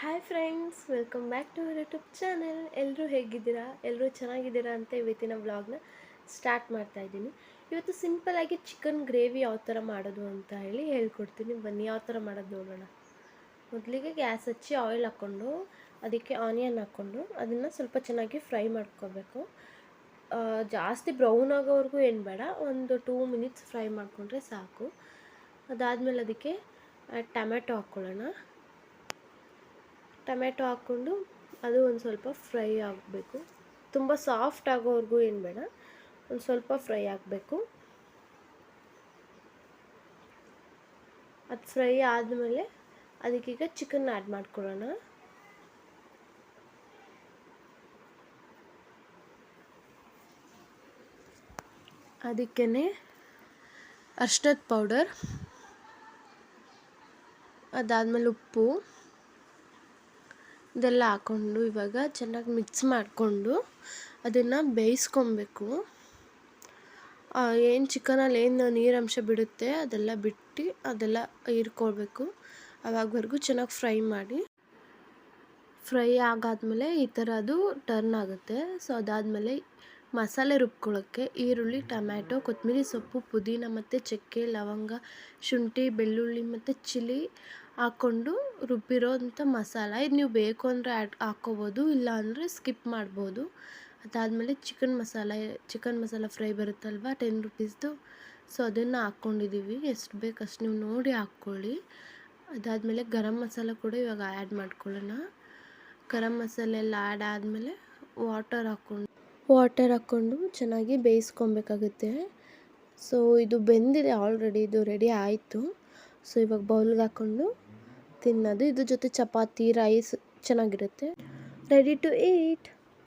Hi friends welcome back to YouTube channel ಎಲ್ಲರೂ ಹೇಗಿದ್ದೀರಾ? ಎಲ್ಲರೂ ಚೆನ್ನಾಗಿದ್ದೀರಾ ಅಂತ ಇವತ್ತಿನ ವ್ಲಾಗ್ನ ಸ್ಟಾರ್ಟ್ ಮಾಡ್ತಾ ಇದ್ದೀನಿ. ಇವತ್ತು ಸಿಂಪಲಾಗಿ ಚಿಕನ್ ಗ್ರೇವಿ ಯಾವ ಥರ ಮಾಡೋದು ಅಂತ ಹೇಳಿ ಹೇಳ್ಕೊಡ್ತೀನಿ. ಬನ್ನಿ ಯಾವ ಥರ ಮಾಡೋದು ನೋಡೋಣ. ಮೊದಲಿಗೆ ಗ್ಯಾಸ್ ಹಚ್ಚಿ ಆಯಿಲ್ ಹಾಕ್ಕೊಂಡು, ಅದಕ್ಕೆ ಆನಿಯನ್ ಹಾಕ್ಕೊಂಡು, ಅದನ್ನು ಸ್ವಲ್ಪ ಚೆನ್ನಾಗಿ ಫ್ರೈ ಮಾಡ್ಕೋಬೇಕು. ಜಾಸ್ತಿ ಬ್ರೌನ್ ಆಗೋವರೆಗೂ ಏನು ಬೇಡ, ಒಂದು ಟೂ ಮಿನಿಟ್ಸ್ ಫ್ರೈ ಮಾಡಿಕೊಂಡ್ರೆ ಸಾಕು. ಅದಾದಮೇಲೆ ಅದಕ್ಕೆ ಟೊಮೆಟೊ ಹಾಕ್ಕೊಳ್ಳೋಣ. ಟೊಮೆಟೊ ಹಾಕ್ಕೊಂಡು ಅದು ಒಂದು ಸ್ವಲ್ಪ ಫ್ರೈ ಆಗಬೇಕು. ತುಂಬ ಸಾಫ್ಟ್ ಆಗೋವರೆಗೂ ಏನು ಬೇಡ, ಒಂದು ಸ್ವಲ್ಪ ಫ್ರೈ ಆಗಬೇಕು. ಅದು ಫ್ರೈ ಆದಮೇಲೆ ಅದಕ್ಕೀಗ ಚಿಕನ್ ಆ್ಯಡ್ ಮಾಡ್ಕೊಳ್ಳೋಣ. ಅದಕ್ಕೇ ಅರ್ಶಿನದ ಪೌಡರ್, ಅದಾದಮೇಲೆ ಉಪ್ಪು. ಇದೆಲ್ಲ ಹಾಕ್ಕೊಂಡು ಇವಾಗ ಚೆನ್ನಾಗಿ ಮಿಕ್ಸ್ ಮಾಡಿಕೊಂಡು ಅದನ್ನು ಬೇಯಿಸ್ಕೊಬೇಕು. ಏನು ಚಿಕನಲ್ಲಿ ಏನು ನೀರಂಶ ಬಿಡುತ್ತೆ ಅದೆಲ್ಲ ಬಿಟ್ಟು ಅದೆಲ್ಲ ಹೀರ್ಕೊಳ್ಬೇಕು. ಅವಾಗವರೆಗೂ ಚೆನ್ನಾಗಿ ಫ್ರೈ ಮಾಡಿ. ಫ್ರೈ ಆಗಾದಮೇಲೆ ಈ ಥರ ಅದು ಟರ್ನ್ ಆಗುತ್ತೆ. ಸೊ ಅದಾದಮೇಲೆ ಮಸಾಲೆ ರುಬ್ಕೊಳ್ಳೋಕ್ಕೆ ಈರುಳ್ಳಿ, ಟೊಮ್ಯಾಟೊ, ಕೊತ್ತಂಬರಿ ಸೊಪ್ಪು, ಪುದೀನ ಮತ್ತು ಚಕ್ಕೆ, ಲವಂಗ, ಶುಂಠಿ, ಬೆಳ್ಳುಳ್ಳಿ ಮತ್ತು ಚಿಲ್ಲಿ ಹಾಕ್ಕೊಂಡು ರುಬ್ಬಿರೋಂಥ ಮಸಾಲ. ಇದು ನೀವು ಬೇಕು ಅಂದರೆ ಆ್ಯಡ್ ಹಾಕ್ಕೋಬೋದು, ಇಲ್ಲ ಅಂದರೆ ಸ್ಕಿಪ್ ಮಾಡ್ಬೋದು. ಅದಾದಮೇಲೆ chicken masala chicken masala fry ಬರುತ್ತಲ್ವ, ten ರುಪೀಸ್ದು. ಸೊ, ಅದನ್ನು ಹಾಕ್ಕೊಂಡಿದ್ದೀವಿ ಎಷ್ಟು ಬೇಕು ಅಷ್ಟು ನೀವು ನೋಡಿ ಹಾಕ್ಕೊಳ್ಳಿ. ಅದಾದಮೇಲೆ ಗರಂ ಮಸಾಲ ಕೂಡ ಇವಾಗ ಆ್ಯಡ್ ಮಾಡ್ಕೊಳ್ಳೋಣ. ಗರಂ ಮಸಾಲೆ ಎಲ್ಲ ಆ್ಯಡ್ ಆದಮೇಲೆ ವಾಟರ್ ಹಾಕ್ಕೊಂಡು ವಾಟರ್ ಹಾಕ್ಕೊಂಡು ಚೆನ್ನಾಗಿ ಬೇಯಿಸ್ಕೊಬೇಕಾಗುತ್ತೆ. ಸೊ, ಇದು ಬೆಂದಿದೆ ಆಲ್ರೆಡಿ, ಇದು ರೆಡಿ ಆಯಿತು. ಸೊ, ಇವಾಗ ಬೌಲ್ಗೆ ಹಾಕ್ಕೊಂಡು ತಿನ್ನೋದು ಇದ್ರ ಜೊತೆ ಚಪಾತಿ ರೈಸ್ ಚೆನ್ನಾಗಿರುತ್ತೆ. Ready to eat